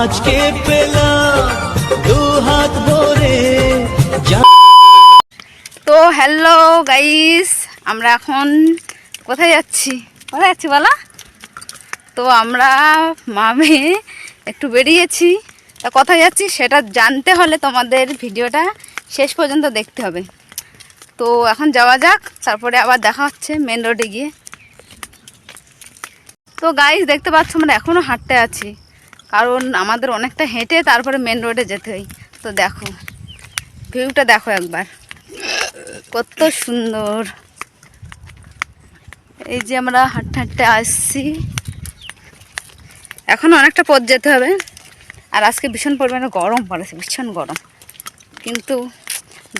আজকে পেলাম দু হাত ভরে। তো হ্যালো গাইস, আমরা এখন কোথায় যাচ্ছি? কোথায় যাচ্ছি বলা? তো আমরা মামে একটু বেরিয়েছি। তা কোথায় যাচ্ছি সেটা জানতে হলে তোমাদের ভিডিওটা শেষ পর্যন্ত দেখতে হবে। তো এখন যাওয়া যাক, তারপরে আবার দেখা হচ্ছে মেন রোডে গিয়ে। তো গাইস, দেখতে পাচ্ছ আমরা এখনও হাঁটতে আছি। কারণ আমাদের অনেকটা হেঁটে তারপরে মেন রোডে যেতে হয়। তো দেখো ভিউটা দেখো একবার। কত সুন্দর। এই যে আমরা হাঁটতে হাঁটতে আসছি। এখন অনেকটা পথ যেতে হবে। আর আজকে ভীষণ পরিমাণে গরম পড়েছে, ভীষণ গরম। কিন্তু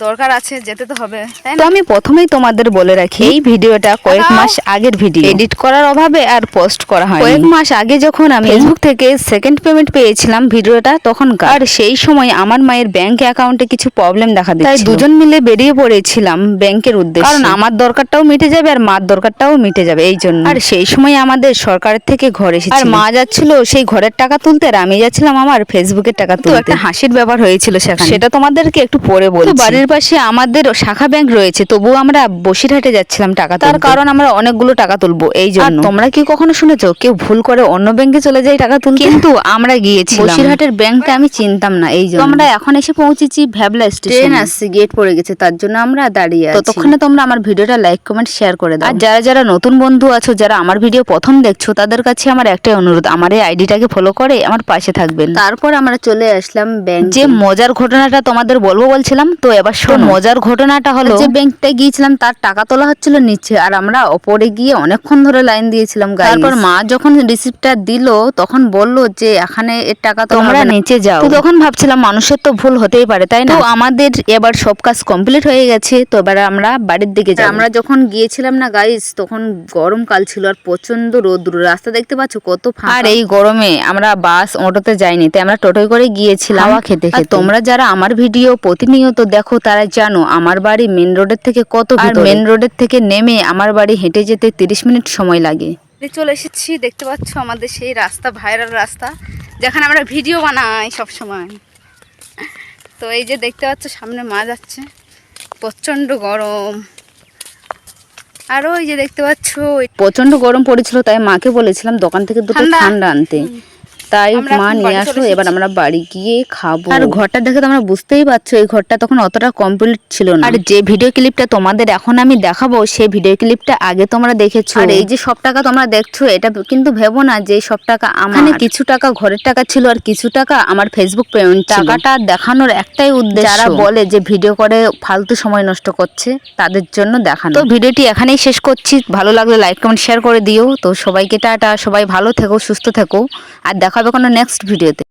দরকার আছে যেতে তো হবে তাই তো আমি প্রথমেই তোমাদের বলে রাখি এই ভিডিওটা কয়েক মাস আগের ভিডিও। এডিট করার অভাবে আর পোস্ট করা হয় কয়েক মাস আগে যখন আমি ফেসবুক থেকে সেকেন্ড পেমেন্ট পেয়েছিলাম ভিডিওটা তখন আর সেই সময় আমার মায়ের ব্যাংক অ্যাকাউন্টে কিছু প্রবলেম দেখা দিচ্ছিল। তাই দুজন মিলে বেরিয়ে পড়েছিলাম ব্যাংকের উদ্দেশ্যে। কারণ আমার দরকারটাও মিটে যাবে আর মার দরকারটাও মিটে যাবে এই জন্য। আর সেই সময় আমাদের সরকারের থেকে ঘর এসেছিল। আর মা যাচ্ছিল সেই ঘরের টাকা তুলতে আর আমি যাচ্ছিলাম আমার ফেসবুকের টাকা তুলতে একটা হাসির ব্যাপার হয়েছিল সেখানে। সেটা তোমাদেরকে একটু পরে বলছি। তো বাড়ির পাশে আমাদের শাখা ব্যাংক রয়েছে তবুও আমরা বসিরহাটে যাচ্ছিলাম টাকা তার কারণ আমরা অনেকগুলো টাকা তুলবো এই জন্য। তোমরা কি কখনো শুনেছো কেউ ভুল করে অন্য ব্যাংকে চলে যায় টাকা তুলতে? কিন্তু আমরা গিয়েছিলাম। বসিরহাটের ব্যাংকটা আমি চিনতাম না এই জন্য। আমরা এখন এসে পৌঁছেছি ভ্যাবলা স্টেশন। ট্রেন আসছে গেট পড়ে গেছে তার জন্য আমরা দাঁড়িয়ে আছি। ততক্ষণে তোমরা আমার ভিডিওটা লাইক কমেন্ট শেয়ার করে দাও। আর যারা যারা নতুন বন্ধু আছো যারা আমার ভিডিও প্রথম দেখছ তাদের কাছে আমার একটাই অনুরোধ আমার এই আইডিটাকে ফলো করে আমার পাশে থাকবেন। তারপর আমরা চলে আসলাম ব্যাংক। যে মজার ঘটনাটা তোমাদের বলব বলছিলাম তো এবার শোনো। মজার ঘটনাটা হলো যে ব্যাংকটা গিয়েছিলাম তার টাকা তোলা হচ্ছিল নিচে আর আমরা ওপরে গিয়ে অনেকক্ষণ ধরে লাইন দিয়েছিলাম তারপর মা যখন রিসিপ্টটা দিল তখন বলল যে এখানে এর টাকা তোমরা নিচে যাও। তো তখন ভাবছিলাম মানুষের তো ভুল হতেই পারে তাই না? তো আমাদের এবার সব কাজ কমপ্লিট হয়ে গেছে তো এবার আমরা বাড়ির দিকে যাই আমরা যখন গিয়েছিলাম না গাইস তখন গরমকাল ছিল আর প্রচণ্ড রোদ্র। রাস্তা দেখতে পাচ্ছ কত ফাঁকা। আর এই গরমে আমরা বাস অটোতে যাইনি তাই আমরা টোটোয় করে গিয়েছিলাম। হাওয়া খেতে খেতে। তোমরা যারা আমার ভিডিও প্রতিনিয়ত দেখো তারা জানো আমার বাড়ি মেন রোডের থেকে কত আর মেন রোডের থেকে নেমে আমার বাড়ি হেঁটে যেতে তিরিশ মিনিট সময় লাগে। চলে এসেছি দেখতে পাচ্ছ আমাদের সেই রাস্তা ভাইরাল রাস্তা যেখানে আমরা ভিডিও বানাই সব সময় তো এই যে দেখতে পাচ্ছ সামনে মা যাচ্ছে। প্রচণ্ড গরম। আরও এই যে দেখতে পাচ্ছ ওই প্রচণ্ড গরম পড়েছিল তাই মাকে বলেছিলাম দোকান থেকে দুটো। ঠান্ডা। আনতে। তাই মা নিয়ে আসলো এবার আমরা বাড়ি গিয়ে খাব। আর ঘরটা দেখে তোমরা বুঝতেই পারছ এই ঘরটা তখন অতটা কমপ্লিট ছিল না। আর যে ভিডিও ক্লিপটা তোমাদের এখন আমি দেখাবো সেই ভিডিও ক্লিপটা আগে তোমরা দেখেছ। আর এই যে সব টাকা তোমরা দেখছ এটা কিন্তু ভেবো না যে সব টাকা আমার। কিছু টাকা ঘরের টাকা ছিল আর কিছু টাকা আমার ফেসবুক পেমেন্ট টাকাটা দেখানোর একটাই উদ্দেশ্য। যারা বলে যে ভিডিও করে ফালতু সময় নষ্ট করছে তাদের জন্য দেখানো। তো ভিডিওটি এখানেই শেষ করছি। ভালো লাগলে লাইক কমেন্ট শেয়ার করে দিও। তো সবাইকে টাটা। সবাই ভালো থেকো সুস্থ থেকো। আর দেখা হবে কোনো নেক্সট ভিডিওতে